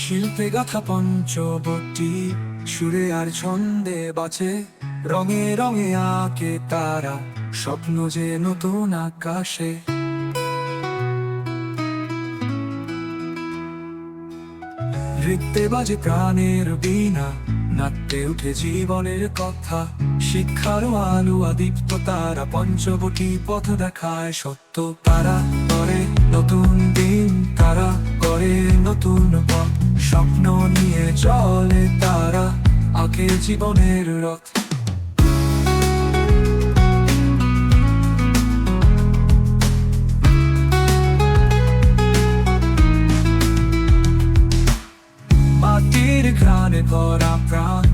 শিল্পে গাথা পঞ্চবটি, সুরে আর ছন্দে বাঁচে রঙে রঙে আঁকে তারা স্বপ্ন যে নতুন আকাশে। নৃত্যে বাজে প্রাণের বিনা নাট্যে উঠে জীবনের কথা। শিক্ষার আলু আদীপ্ত তারা পঞ্চবটি পথ দেখায় সত্য তারা করে, নতুন দিন তারা করে নতুন পথ। স্বপ্ন নিয়ে চলে তারা আগে জীবনের রথ। মাটির ঘ্রাণে ভরা প্রাণ।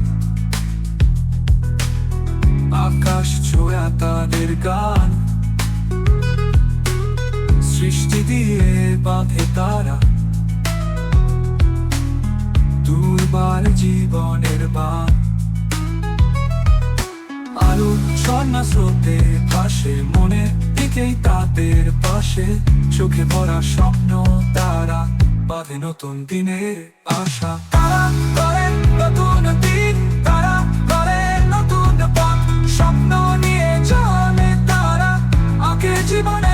আকাশ ছোঁয়া তাদের গান। সৃষ্টি দিয়ে বাঁধে তারা। ভাঙা স্রোতে পাশে মনে দিকেই তাদের পাশে। চোখে পড়া স্বপ্ন তারা বাঁধে নতুন দিনের আশা। তারা করে নতুন দিন, তারা করে নতুন পথ। স্বপ্ন নিয়ে চলে তারা আগে জীবনে।